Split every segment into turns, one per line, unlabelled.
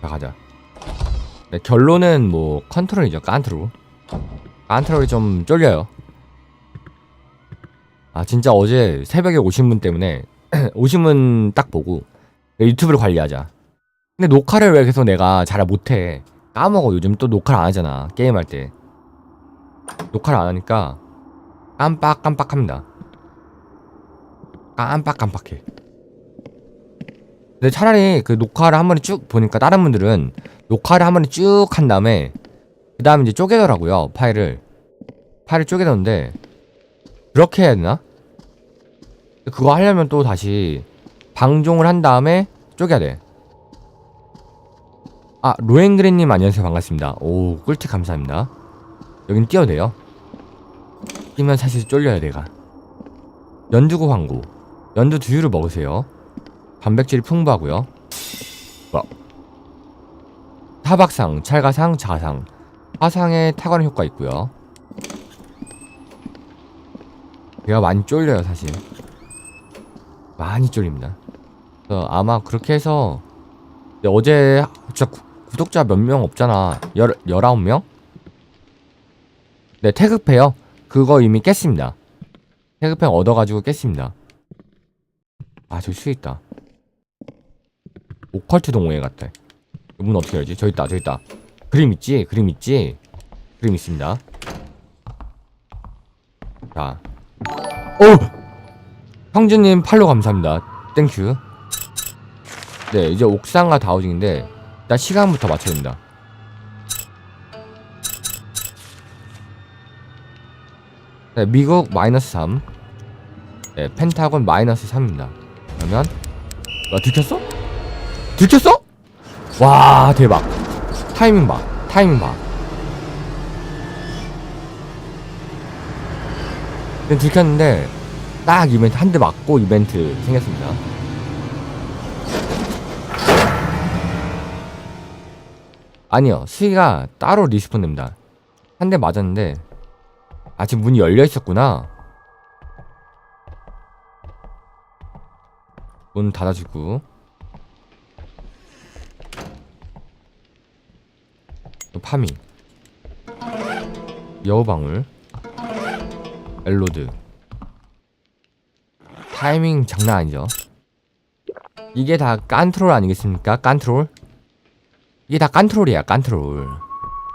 자 가자. 네, 결론은 뭐 컨트롤이죠. 컨트롤. 컨트롤이 좀 쫄려요. 아 진짜 어제 새벽에 오신 분 때문에 오신 분 딱 보고 유튜브를 관리하자. 근데 녹화를 왜 계속 내가 잘 못해? 까먹어. 요즘 또 녹화를 안 하잖아. 게임할 때. 녹화를 안 하니까 깜빡깜빡합니다. 깜빡깜빡해 근데 차라리 그 녹화를 한 번에 쭉 보니까 다른 분들은 녹화를 한 번에 쭉 한 다음에 그 다음에 이제 쪼개더라고요 파일을 파일을 쪼개던데 그렇게 해야 되나? 그거 하려면 또 다시 방종을 한 다음에 쪼개야 돼. 아 로엔그레님 안녕하세요 반갑습니다. 오 꿀팁 감사합니다. 여긴 뛰어도 돼요. 뛰면 사실 쫄려요 내가. 연두고 황구 연두 두유를 먹으세요. 단백질이 풍부하고요. 뭐. 타박상, 찰가상, 자상, 화상에 탁월한 효과 있고요. 내가 많이 쫄려요 사실. 많이 쫄립니다. 그래서 아마 그렇게 해서 어제 진짜 구, 구독자 몇 명 없잖아. 열 열아홉 명? 네 태극패요. 그거 이미 깼습니다. 태극패 얻어가지고 깼습니다. 아 저기 수 있다. 오컬트 동호회 같아. 문 어떻게 열지? 저기 있다, 저기 있다. 그림 있지? 그림 있지? 그림 있습니다. 자. 오! 형주님 팔로 감사합니다. 땡큐. 네, 이제 옥상과 다우징인데, 일단 시간부터 맞춰야 된다. 네, 미국 마이너스 3. 네, 펜타곤 마이너스 3입니다. 그러면, 와, 들켰어? 들켰어? 와, 대박. 타이밍 봐. 타이밍 봐. 근데 들켰는데, 딱 이벤트 한 대 맞고 이벤트 생겼습니다. 아니요, 수위가 따로 리스폰 됩니다. 한 대 맞았는데, 아, 지금 문이 열려 있었구나. 문 닫아주고. 또 파밍. 여우방울. 엘로드. 타이밍 장난 아니죠? 이게 다 깐트롤 아니겠습니까? 깐트롤? 이게 다 깐트롤이야, 깐트롤.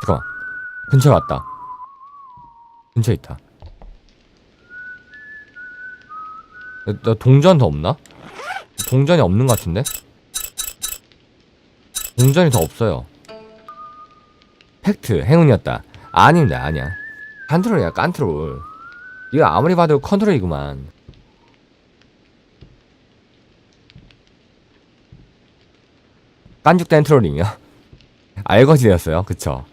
잠깐만. 근처에 왔다. 근처에 있다. 나, 나 동전 더 없나? 동전이 없는 것 같은데? 동전이 더 없어요. 팩트, 행운이었다. 아닙니다, 아니야. 깐트롤이야, 깐트롤. 이거 아무리 봐도 컨트롤이구만. 깐죽된 트롤링이요. 알거지 되었어요. 그쵸?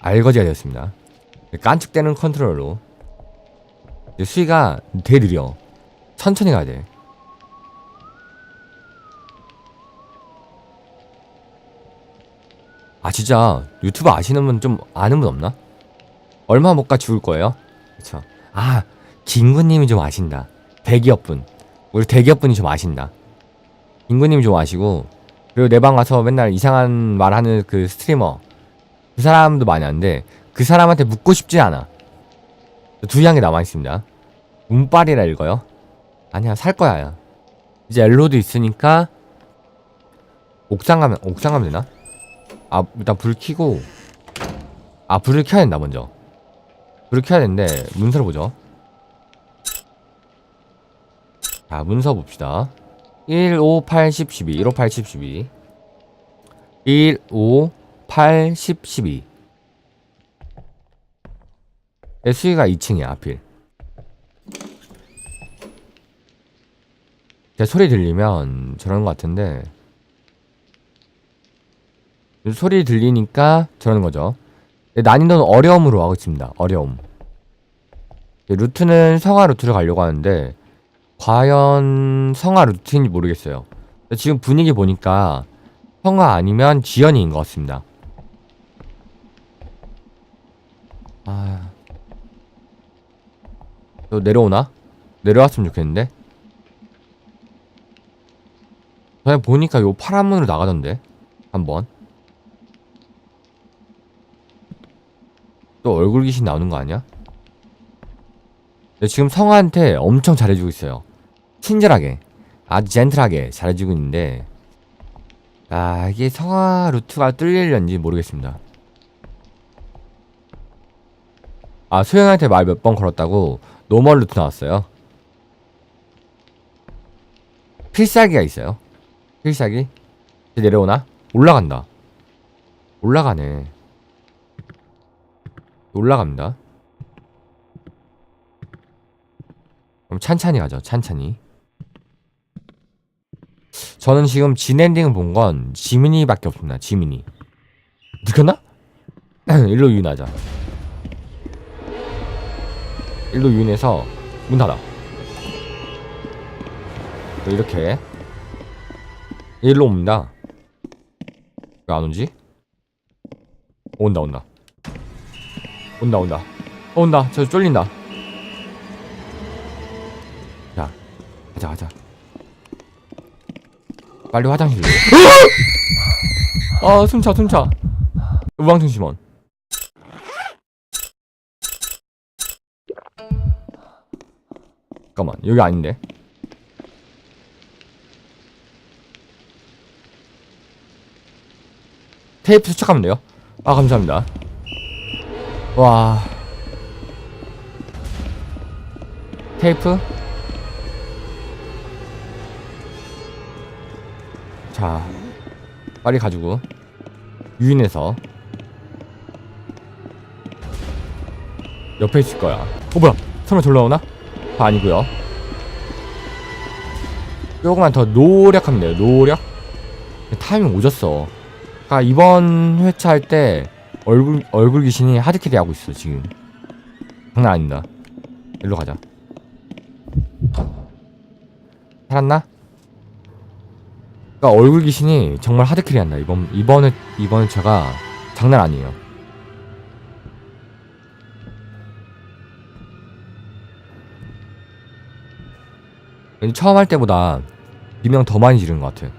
알거지가 되었습니다. 깐죽대는 컨트롤로. 수위가 되게 느려. 천천히 가야 돼. 아 진짜 유튜브 아시는 분 좀 아는 분 없나? 얼마 못 가 죽을 거예요? 그쵸? 아 김구님이 좀 아신다. 대기업분 우리 대기업분이 좀 아신다. 김구님이 좀 아시고 그리고 내방 가서 맨날 이상한 말 하는 그 스트리머 그 사람도 많이 아는데 그 사람한테 묻고 싶지 않아. 두 양이 남아 있습니다. 운빨이라 읽어요. 아니야 살 거야. 야. 이제 엘로도 있으니까 옥상 가면 옥상 가면 되나? 아 일단 불 켜고 아 불을 켜야 된다 먼저. 불을 켜야 되는데 문서를 보죠. 자 문서 봅시다. 1, 5, 8, 10, 12 1, 5, 8, 10, 12 1, 5, 8, 10, 12내 수위가 2층이야 하필 제 소리 들리면 저러는 것 같은데 소리 들리니까 저러는 거죠 난이도는 어려움으로 하고 있습니다 어려움 루트는 성화 루트를 가려고 하는데 과연 성화 루트인지 모르겠어요. 지금 분위기 보니까 성화 아니면 지연이인 것 같습니다. 아, 너 내려오나? 내려왔으면 좋겠는데. 그냥 보니까 요 파란 문으로 나가던데. 한번 또 얼굴 귀신 나오는 거 아니야? 근데 지금 성화한테 엄청 잘해주고 있어요. 친절하게 아주 젠틀하게 잘해주고 있는데 아 이게 성화 루트가 뚫릴런지 모르겠습니다. 아 소영한테 말 몇 번 걸었다고 노멀 루트 나왔어요? 필살기가 있어요? 필살기? 내려오나? 올라간다. 올라가네 올라갑니다. 그럼 찬찬히 가죠 찬찬히. 저는 지금 진엔딩을 본 건 지민이밖에 없습니다 지민이. 느꼈나? 일로 유인하자. 일로 유인해서 문 닫아. 이렇게. 일로 옵니다. 왜 안 오지? 온다 온다 온다 온다. 어, 온다. 저 쫄린다. 자 가자 가자. 빨리 화장실로 아 숨차 숨차. 우방충심원 잠깐만 여기 아닌데? 테이프 수척하면 돼요? 아 감사합니다 와. 테이프? 자 빨리 가지고 유인해서 옆에 있을 거야. 어 뭐야? 설마 졸라 오나? 아, 아니고요. 조금만 더 노력하면 돼요 노력? 타이밍 오졌어. 아 이번 회차 할때 얼굴 얼굴 귀신이 하드캐리 하고 있어 지금. 장난 아닙니다. 일로 가자. 살았나? 그러니까 얼굴 귀신이 정말 하드캐리 한다. 이번 이번에 이번 회차가 장난 아니에요. 처음 할 때보다 비명 더 많이 지르는 것 같아.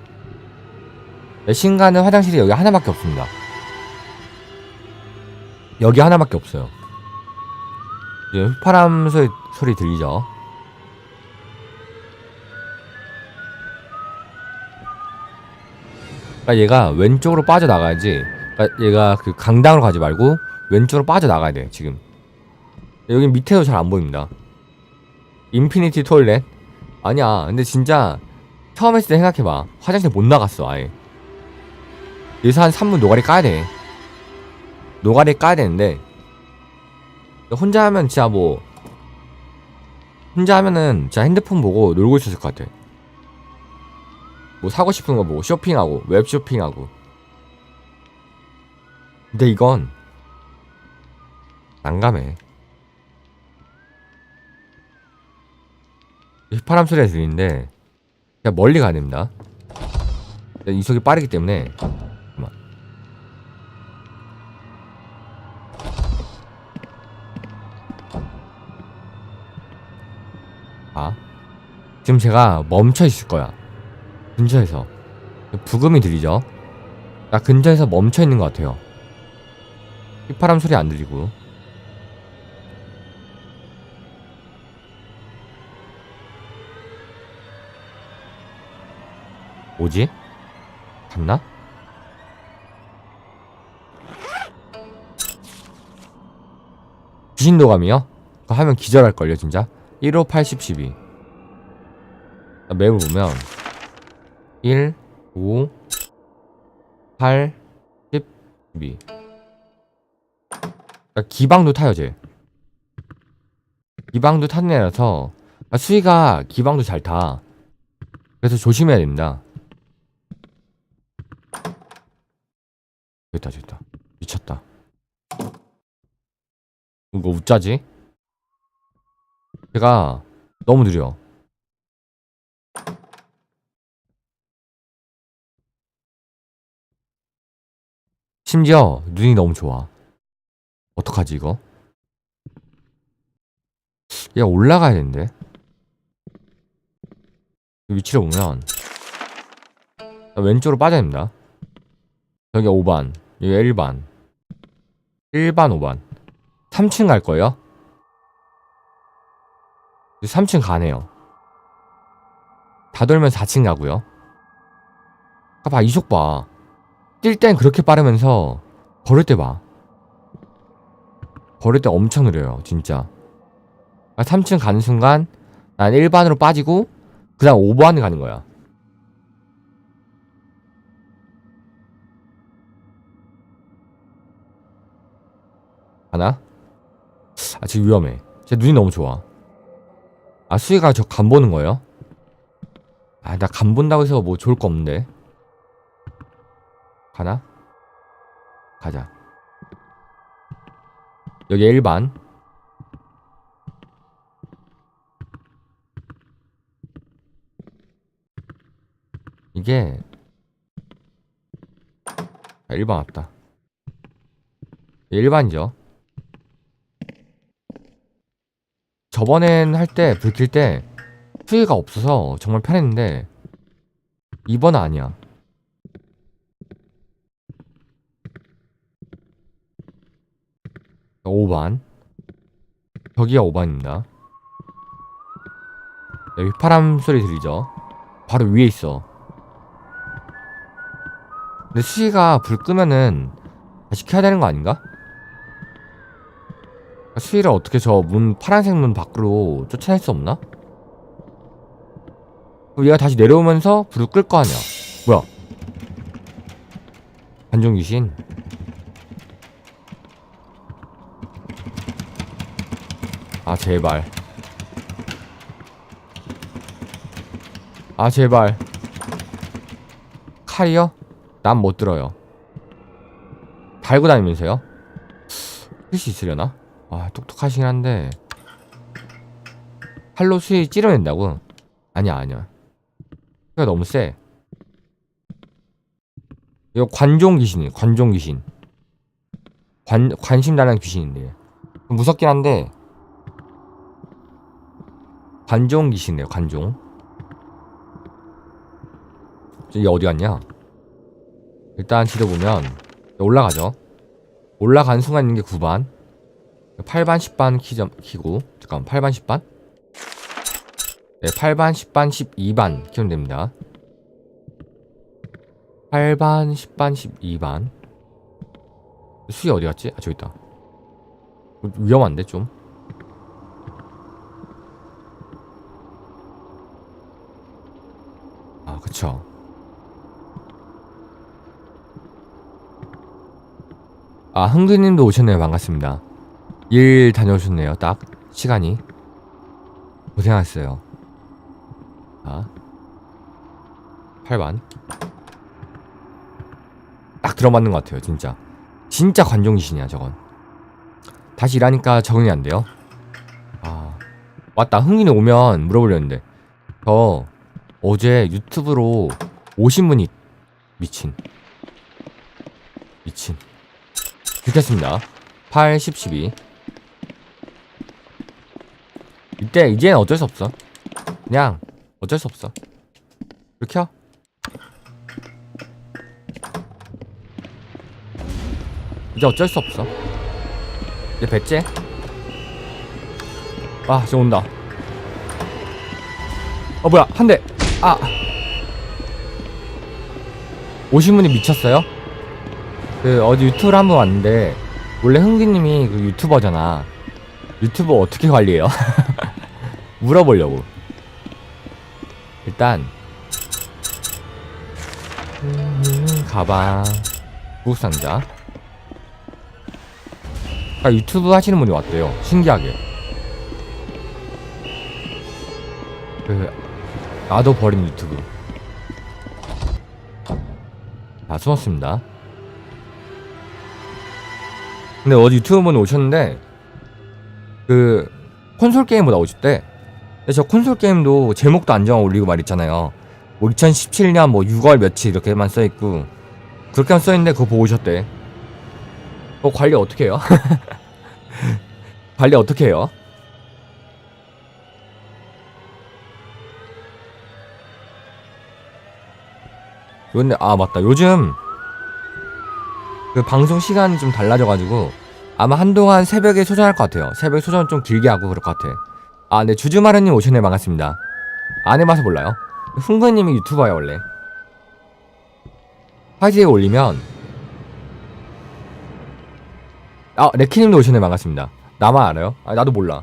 신가는 화장실이 여기 하나밖에 없습니다. 여기 하나밖에 없어요. 이제 휘파람 소리, 소리 들리죠? 그러니까 얘가 왼쪽으로 빠져나가야지. 그러니까 얘가 그 강당으로 가지 말고 왼쪽으로 빠져나가야 돼, 지금. 여기 밑에도 잘 안 보입니다. 인피니티 토일렛? 아니야. 근데 진짜 처음 했을 때 생각해봐. 화장실 못 나갔어, 아예. 여기서 한 3분 노가리 까야 돼. 노가리 까야 되는데 혼자 하면 진짜 뭐 혼자 하면은 진짜 핸드폰 보고 놀고 있었을 것 같아. 뭐 사고 싶은 거 보고 쇼핑하고 웹 쇼핑하고. 근데 이건 난감해. 휘파람 소리가 들리는데 그냥 멀리 가야 됩니다. 이속이 빠르기 때문에 아? 지금 제가 멈춰 있을 거야. 근처에서. 부금이 들리죠? 나 근처에서 멈춰 있는 것 같아요. 휘파람 소리 안 들리고. 뭐지? 갔나? 귀신도감이요? 그거 하면 기절할걸요 진짜 1호 80 12 맵을 보면 1 5 8 10 12 그러니까 기방도 타요 쟤. 기방도 타는 애라서 아, 수위가 기방도 잘 타. 그래서 조심해야 됩니다. 됐다 됐다. 미쳤다. 이거 웃자지? 제가 너무 느려. 심지어 눈이 너무 좋아. 어떡하지 이거? 얘가 올라가야 되는데. 위치를 보면 왼쪽으로 빠져야 됩니다. 여기 5반 여기 1반 1반 5반 3층 갈 거예요? 3층 가네요. 다 돌면 4층 가고요. 아 봐 이속 봐 뛸 땐 그렇게 빠르면서 걸을 때 봐. 걸을 때 엄청 느려요 진짜. 3층 가는 순간 난 1반으로 빠지고 그 다음 5반을 가는 거야. 하나? 아 지금 위험해. 제 눈이 너무 좋아 아 수희가 저 간 보는 거예요? 아 나 간 본다고 해서 뭐 좋을 거 없는데. 가나? 가자. 여기 1반. 이게 아, 1반 왔다. 1반이죠 저번엔 할 때 불킬때 수위가 없어서 정말 편했는데 이번은 아니야. 오반 저기가 5반입니다. 여기 휘파람 소리 들리죠? 바로 위에 있어. 근데 수위가 불 끄면은 다시 켜야 되는 거 아닌가? 수위를 어떻게 저 문 파란색 문 밖으로 쫓아낼 수 없나? 얘가 다시 내려오면서 불을 끌 거 아니야 뭐야 관종 귀신 아 제발 아 제발 칼이요? 난 못 들어요 달고 다니면서요? 쓸 수 있으려나? 아 똑똑하시긴 한데. 팔로 수위 찌르낸다고? 아니야 아니야. 수위가 너무 세. 이거 관종 귀신이에요 관종 귀신. 관, 관심 달라는 귀신인데. 무섭긴 한데. 관종 귀신이에요 관종. 이게 어디 갔냐? 일단 지도 보면 올라가죠. 올라간 순간 있는 게 9반 8반 10반 키점 키고 잠깐 8반 10반 네 8반 10반 12반 키면 됩니다 8반 10반 12반 수위 어디 갔지? 아 저기 있다 위험한데 좀 아, 그쵸. 아, 흥근님도 오셨네요. 반갑습니다. 일 다녀오셨네요. 딱 시간이 고생하셨어요. 자, 8반 딱 들어맞는 것 같아요. 진짜 진짜 관종이시냐 저건. 다시 일하니까 적응이 안 돼요. 아 맞다. 흥민이 오면 물어보려는데 저 어제 유튜브로 오신 분이 미친 미친 듣겠습니다 8, 10, 12 이때 이제는 어쩔 수 없어. 그냥 어쩔 수 없어. 이렇게 켜. 이제 어쩔 수 없어. 이제 배째. 아 지금 온다. 어 뭐야. 한대. 아. 오신 분이 미쳤어요? 그 어디 유튜브를 한 번 왔는데 원래 흥기님이 그 유튜버잖아. 유튜버 어떻게 관리해요? 물어보려고. 일단 음, 가방 구급상자. 아, 유튜브 하시는 분이 왔대요. 신기하게. 그 나도 버린 유튜브. 다 숨었습니다. 근데 어디 유튜브 분 오셨는데 그 콘솔 게임보다 오셨대 저 콘솔 게임도 제목도 안 정하 올리고 말 있잖아요 뭐 2017년 뭐 6월 며칠 이렇게만 써 있고 그렇게만 써 있는데 그거 보고 오셨대 그거 관리 어떻게 해요? 관리 어떻게 해요? 근데 아 맞다 요즘 그 방송 시간이 좀 달라져가지고 아마 한동안 새벽에 소전할 것 같아요. 새벽 소전 좀 길게 하고 그럴 것 같아. 아, 네 주주마르님 오셨네 반갑습니다. 안 해봐서 몰라요. 흥부님이 유튜버야 원래. 화지에 올리면 아 레키님도 오셨네 반갑습니다. 나만 알아요? 아 나도 몰라.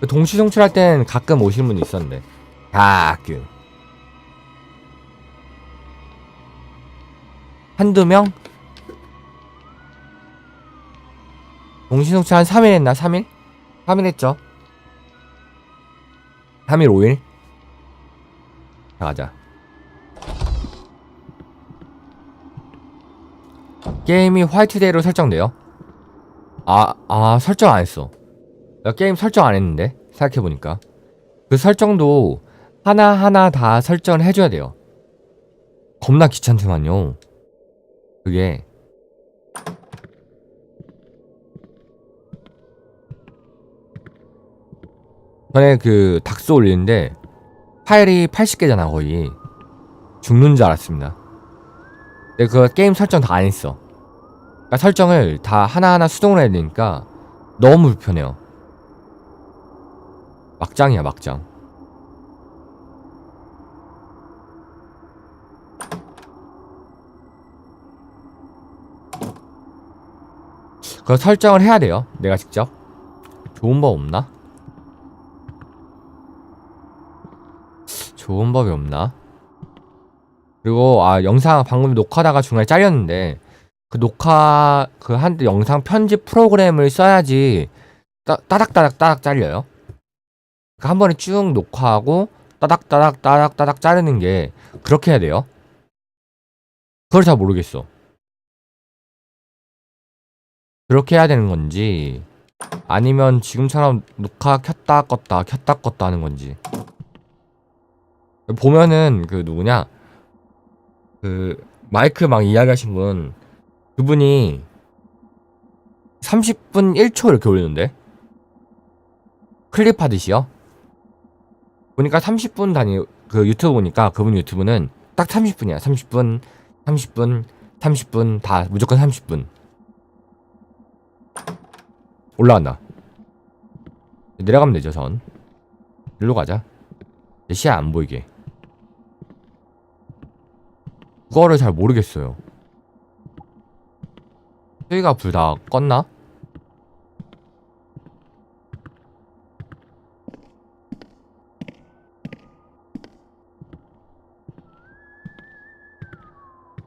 그 동시 송출할 땐 가끔 오시는 분이 있었는데 가끔 한두 명? 동시 송출 한 3일 했나? 3일? 3일 했죠. 3일 5일? 자 가자. 게임이 화이트데이로 설정돼요? 아, 아 설정 안 했어. 나 게임 설정 안 했는데 생각해보니까. 그 설정도 하나하나 다 설정을 해줘야 돼요. 겁나 귀찮지만요. 그게 전에 그 닥스 올리는데 파일이 80개잖아 거의. 죽는 줄 알았습니다. 근데 그 게임 설정 다 안 했어. 그러니까 설정을 다 하나하나 수동으로 해야 되니까 너무 불편해요. 막장이야 막장. 그 설정을 해야 돼요 내가 직접. 좋은 법 없나? 좋은 법이 없나? 그리고 아 영상 방금 녹화하다가 중간에 잘렸는데 그 녹화 그 한 영상 편집 프로그램을 써야지 따, 따닥따닥 따닥 잘려요. 그 한 번에 쭉 녹화하고 따닥따닥 따닥 따닥 자르는 게 그렇게 해야 돼요. 그걸 잘 모르겠어. 그렇게 해야 되는 건지 아니면 지금처럼 녹화 켰다 껐다 켰다 껐다 하는 건지 보면은 그 누구냐? 그 마이크 막 이야기하신 분 그분이 30분 1초 이렇게 올리는데? 클립 하듯이요? 보니까 30분 단위 그 유튜브 보니까 그분 유튜브는 딱 30분이야. 30분 30분 30분 다 무조건 30분. 올라간다. 내려가면 되죠 전. 일로 가자. 시야 안 보이게 그 거를 잘 모르겠어요. 수위가 불 다 껐나?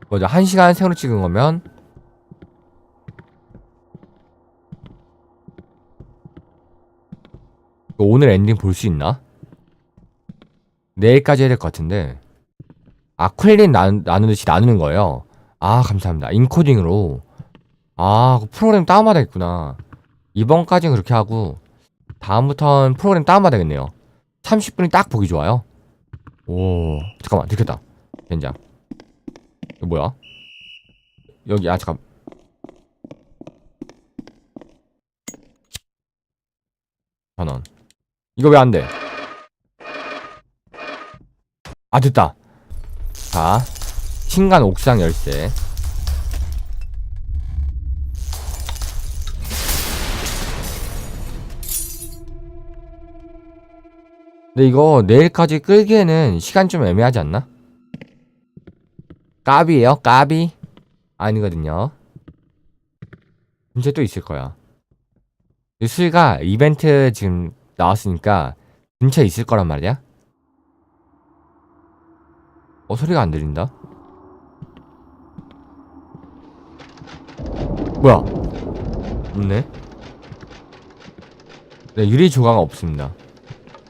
뭐죠? 한 시간 새로 찍은 거면 오늘 엔딩 볼 수 있나? 내일까지 해야 될 것 같은데 아 퀄린 나누, 나누듯이 나누는 거예요. 아 감사합니다. 인코딩으로. 아그 프로그램 다운받아야겠구나. 이번까지는 그렇게 하고 다음부턴 프로그램 다운받아야겠네요. 30분이 딱 보기 좋아요. 오 잠깐만 들켰다. 된장. 이거 뭐야? 여기 아 잠깐. 전원. 이거 왜 안 돼? 아 됐다 자 신간 옥상 열쇠. 근데 이거 내일까지 끌기에는 시간 좀 애매하지 않나? 까비에요? 까비? 아니거든요. 문제 또 있을 거야. 수희가 이벤트 지금 나왔으니까 근처에 있을 거란 말이야 어 소리가 안 들린다? 뭐야? 없네? 네 유리 조각 없습니다.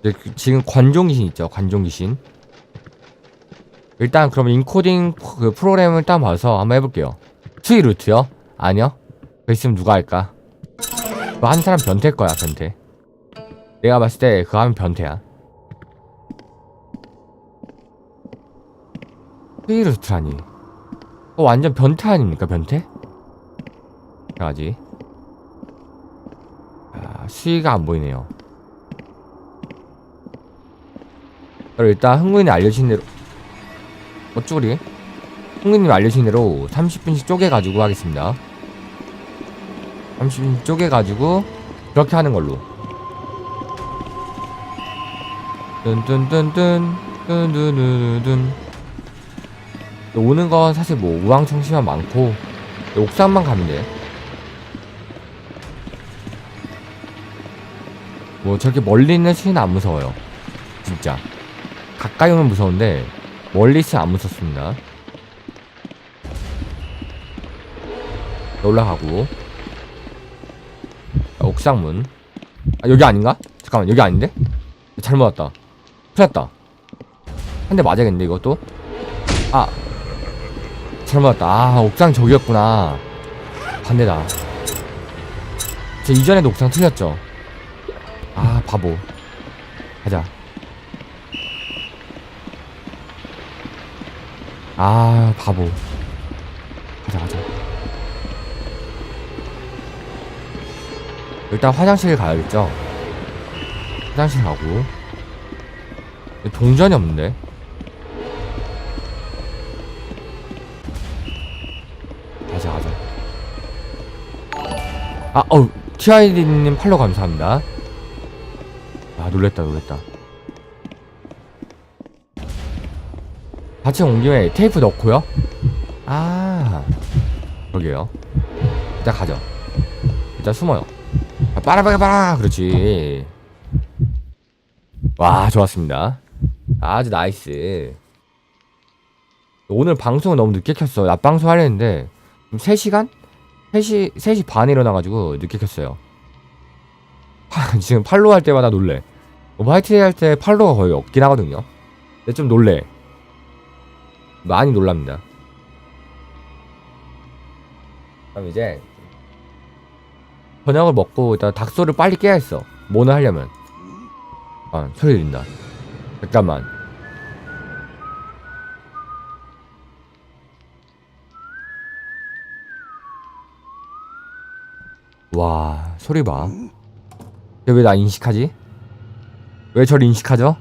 네, 그 지금 관종 귀신 있죠 관종 귀신? 일단 그럼 인코딩 그 프로그램을 일단 봐서 한번 해볼게요. 수위 루트요? 아니요? 그 있으면 누가 할까? 그거 한 사람 변태일 거야 변태. 내가 봤을 때 그거 하면 변태야 루트라니? 그거 완전 변태 아닙니까 변태? 가지 아, 수위가 안 보이네요. 그럼 일단 흥군이 알려주신 대로 어 쭈리? 흥근님 알려주신 대로 30분씩 쪼개가지고 하겠습니다. 30분 쪼개가지고 그렇게 하는 걸로. 뚠뚠뚠뚠 뚠뚠뚠뚠 오는 건 사실 뭐 우왕청심만 많고 옥상만 가면 돼. 뭐 저렇게 멀리 있는 시는 안 무서워요. 진짜. 가까이 오면 무서운데 멀리 있으면 안 무섭습니다. 올라가고 아, 옥상문 아 여기 아닌가? 잠깐만 여기 아닌데? 잘못 왔다 큰일 났다 한 대 맞아야겠는데 이것도? 아 잘못 왔다. 아 옥상 저기였구나. 반대다. 제 이전에도 옥상 틀렸죠. 아 바보. 가자. 아 바보. 가자 가자. 일단 화장실 가야겠죠? 화장실 가고. 동전이 없는데 아 어우 TID님 팔로 감사합니다. 아 놀랬다 놀랬다. 같이 온 김에 테이프 넣고요? 아 그러게요. 일단 가죠. 일단 숨어요. 아, 빠라바라 빠라 그렇지. 와 좋았습니다. 아주 나이스. 오늘 방송을 너무 늦게 켰어 낮방송 하려는데 지금 3시간? 3시, 3시 반에 일어나가지고 늦게 켰어요. 지금 팔로우 할 때마다 놀래. 뭐 화이트데이 할 때 팔로우가 거의 없긴 하거든요. 근데 좀 놀래. 많이 놀랍니다. 그럼 이제 저녁을 먹고 일단 닭소를 빨리 깨야 했어. 뭐는 하려면. 아 소리 들린다. 잠깐만 와 소리 봐 왜 나 인식하지? 왜 저를 인식하죠?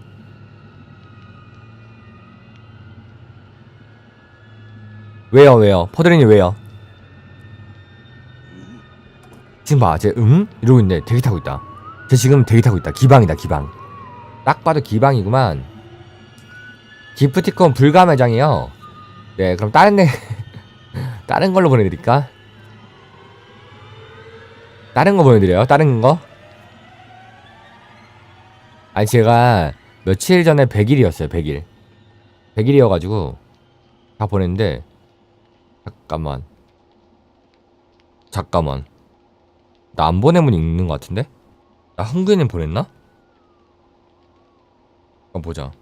왜요 왜요 퍼드린이 왜요? 지금 봐, 쟤 응? 이러고 있네. 대기 타고 있다. 쟤 지금 대기 타고 있다. 기방이다, 기방. 딱 봐도 기방이구만. 기프티콘 불가 매장이요. 네, 그럼 다른 애, 다른 걸로 보내드릴까? 다른 거 보내드려요? 다른 거? 아니, 제가 며칠 전에 100일이었어요, 100일. 100일이어가지고, 다 보냈는데, 잠깐만. 잠깐만. 나 안 보내면 읽는 것 같은데? 나 한국에는 보냈나? 한번 보자.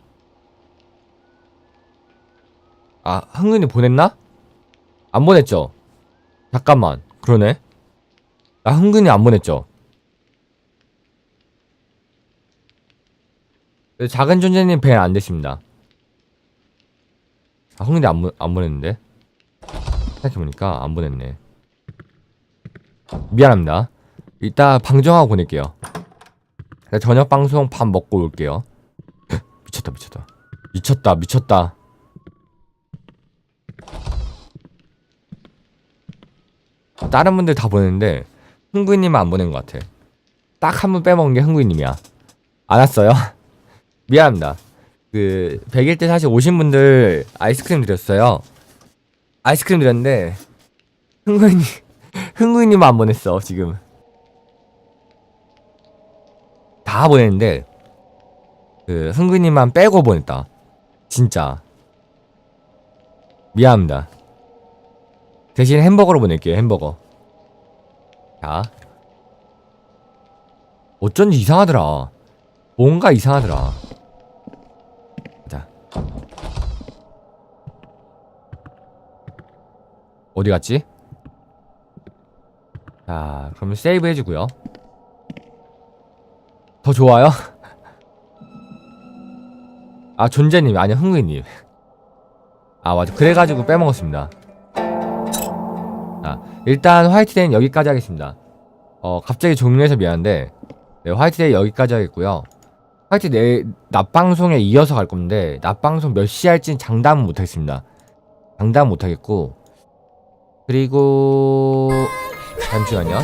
아, 흥근이 보냈나? 안 보냈죠? 잠깐만. 그러네. 나 흥근이 안 보냈죠? 네, 작은 존재님 배안 됐습니다. 아, 흥근이 안, 보- 안 보냈는데? 생각해보니까 안 보냈네. 미안합니다. 이따 방정하고 보낼게요. 나 저녁 방송 밥 먹고 올게요. 미쳤다 미쳤다 미쳤다 미쳤다. 다른 분들 다 보냈는데 흥구이님은 안 보낸 것 같아. 딱한분 빼먹은 게 흥구이님이야. 안 왔어요? 미안합니다. 그 100일 때 사실 오신 분들 아이스크림 드렸어요. 아이스크림 드렸는데 흥구이님 흥구이님은 안 보냈어 지금. 다 보냈는데 그 흥근님만 빼고 보냈다. 진짜 미안합니다. 대신 햄버거로 보낼게요. 햄버거. 자 어쩐지 이상하더라. 뭔가 이상하더라. 자 어디 갔지? 자 그러면 세이브 해주고요. 더 좋아요? 아 존재님 아니야 흥근님 아 맞아 그래가지고 빼먹었습니다 자 일단 화이트데이는 여기까지 하겠습니다. 어 갑자기 종료해서 미안한데 네 화이트데이 여기까지 하겠고요. 화이트 내 낮방송에 이어서 갈 건데 낮방송 몇 시 할지는 장담은 못하겠습니다. 장담 못하겠고 그리고 잠시만요